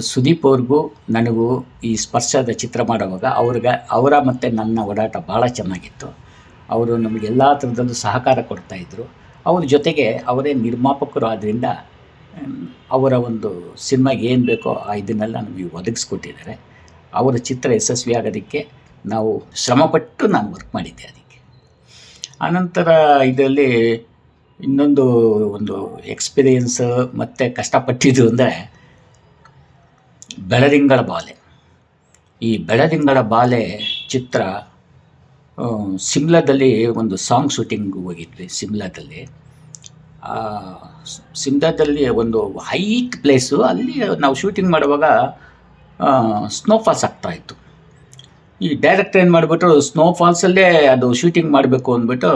ಸುದೀಪ್ ಅವ್ರಿಗೂ ನನಗೂ ಈ ಸ್ಪರ್ಶದ ಚಿತ್ರ ಮಾಡುವಾಗ ಅವ್ರಿಗೆ, ಅವರ ಮತ್ತು ನನ್ನ ಓಡಾಟ ಭಾಳ ಚೆನ್ನಾಗಿತ್ತು. ಅವರು ನಮಗೆಲ್ಲ ಥರದಲ್ಲೂ ಸಹಕಾರ ಕೊಡ್ತಾಯಿದ್ರು ಅವ್ರ ಜೊತೆಗೆ ಅವರೇ ನಿರ್ಮಾಪಕರು ಆದ್ದರಿಂದ ಅವರ ಒಂದು ಸಿನಿಮಾಗೆ ಏನು ಬೇಕೋ ಆ ಇದನ್ನೆಲ್ಲ ನಮಗೆ ಒದಗಿಸ್ಕೊಟ್ಟಿದ್ದಾರೆ. ಅವರ ಚಿತ್ರ ಯಶಸ್ವಿ ಆಗೋದಕ್ಕೆ ನಾವು ಶ್ರಮಪಟ್ಟು ನಾನು ವರ್ಕ್ ಮಾಡಿದ್ದೆ ಅದಕ್ಕೆ. ಆನಂತರ ಇದರಲ್ಲಿ ಇನ್ನೊಂದು ಒಂದು ಎಕ್ಸ್ಪೀರಿಯನ್ಸ್ ಮತ್ತು ಕಷ್ಟಪಟ್ಟಿದ್ದು ಅಂದರೆ ಬೆಳದಿಂಗಳ ಬಾಲೆ. ಈ ಬೆಳದಿಂಗಳ ಬಾಲೆ ಚಿತ್ರ ಸಿಮ್ಲಾದಲ್ಲಿ ಒಂದು ಸಾಂಗ್ ಶೂಟಿಂಗ್ ಹೋಗಿದ್ವಿ ಸಿಮ್ಲಾದಲ್ಲಿ. ಸಿಮ್ಲಾದಲ್ಲಿ ಒಂದು ಹೈಕ್ ಪ್ಲೇಸು ಅಲ್ಲಿ ನಾವು ಶೂಟಿಂಗ್ ಮಾಡುವಾಗ ಸ್ನೋಫಾಲ್ಸ್ ಆಗ್ತಾಯಿತ್ತು ಈ ಡೈರೆಕ್ಟರ್ ಏನು ಮಾಡಿಬಿಟ್ಟು ಸ್ನೋ ಫಾಲ್ಸಲ್ಲೇ ಅದು ಶೂಟಿಂಗ್ ಮಾಡಬೇಕು ಅಂದ್ಬಿಟ್ಟು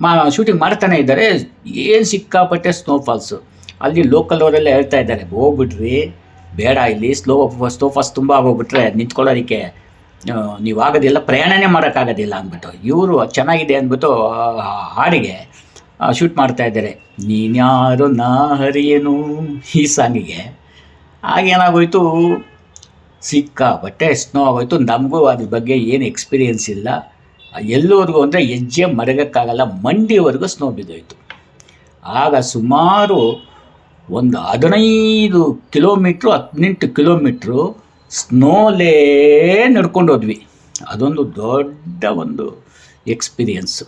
ಮಾ ಶೂಟಿಂಗ್ ಮಾಡ್ತಾನೆ ಇದ್ದಾರೆ. ಏನು ಸಿಕ್ಕಾಪಟ್ಟೆ ಸ್ನೋ ಫಾಲ್ಸು ಅಲ್ಲಿ ಲೋಕಲ್ ಅವರೆಲ್ಲ ಹೇಳ್ತಾ ಇದ್ದಾರೆ, ಹೋಗ್ಬಿಟ್ರಿ, ಬೇಡ ಇಲ್ಲಿ ಸ್ಲೋ ಸ್ನೋ ಫಾಲ್ಸ್ ತುಂಬ ಆಗೋಗ್ಬಿಟ್ರೆ ನಿಂತ್ಕೊಳ್ಳೋದಕ್ಕೆ ನೀವು ಆಗೋದಿಲ್ಲ, ಪ್ರಯಾಣನೇ ಮಾಡೋಕ್ಕಾಗೋದಿಲ್ಲ ಅಂದ್ಬಿಟ್ಟು. ಇವರು ಚೆನ್ನಾಗಿದೆ ಅಂದ್ಬಿಟ್ಟು ಹಾಡಿಗೆ ಶೂಟ್ ಮಾಡ್ತಾ ಇದ್ದಾರೆ. ನೀನ್ಯಾರು ನಾ ಹರಿಯೇನು ಈ ಸಾಂಗಿಗೆ. ಆಗೇನಾಗೋಯ್ತು ಸಿಕ್ಕಾಪಟ್ಟೆ ಸ್ನೋ ಆಗೋಯ್ತು. ನಮಗೂ ಅದ್ರ ಬಗ್ಗೆ ಏನು ಎಕ್ಸ್ಪೀರಿಯೆನ್ಸ್ ಇಲ್ಲ. ಎಲ್ಲೋರ್ಗು ಅಂದರೆ ಹೆಜ್ಜೆ ಮರಗಕ್ಕಾಗಲ್ಲ ಮಂಡಿವರೆಗೂ ಸ್ನೋ ಬಿದ್ದೋಯ್ತು. ಆಗ ಸುಮಾರು ಒಂದು ಹದಿನೈದು ಕಿಲೋಮೀಟ್ರು, ಹದಿನೆಂಟು ಕಿಲೋಮೀಟ್ರು ಸ್ನೋಲೇ ನಡ್ಕೊಂಡು ಹೋದ್ವಿ. ಅದೊಂದು ದೊಡ್ಡ ಒಂದು ಎಕ್ಸ್ಪೀರಿಯನ್ಸು